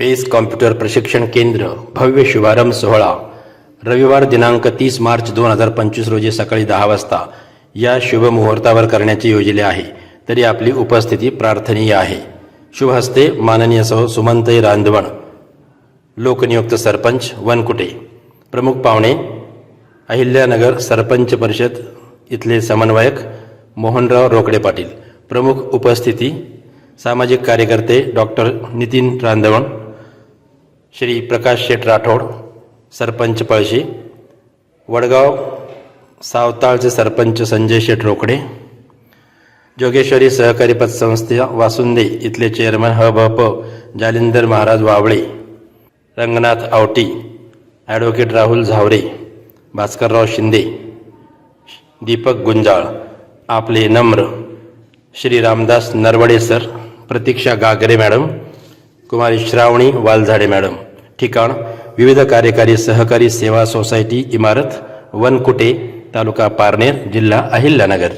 पेस computer प्रशिक्षण केंद्र भव्य शुभारंभ सोहळा रविवार दिनांक तीस मार्च दोन हजार पंचवीस रोजी सकाळी दहा वाजता या शुभ मुहूर्तावर करण्याचे योजले आहे. तरी आपली उपस्थिती प्रार्थनीय आहे. शुभ हस्ते माननीय सौ सुमंतई रांधवण लोकनियुक्त सरपंच वनकुटे प्रमुख पाहुणे अहिल्यानगर सरपंच परिषद इथले समन्वयक मोहनराव रोकडे पाटील प्रमुख उपस्थिती सामाजिक कार्यकर्ते डॉक्टर नितीन रांधवण श्री प्रकाश शेठ राठोड सरपंच पळशी वडगाव सावताळचे सरपंच संजय शेठ रोकडे जोगेश्वरी सहकारी पतसंस्था वासुंदे इथले चेअरमन ह भ प जालिंदर महाराज वावळे रंगनाथ आवटी ॲडव्होकेट राहुल झावरे भास्करराव शिंदे दीपक गुंजाळ आपले नम्र श्री रामदास नरवडे सर प्रतीक्षा गागरे मॅडम कुमारी श्रावणी वालझाडे मॅडम. ठिकाण विविध कार्यकारी सहकारी सेवा सोसायटी इमारत वनकुटे तालुका पारनेर जिल्हा अहिल्यानगर.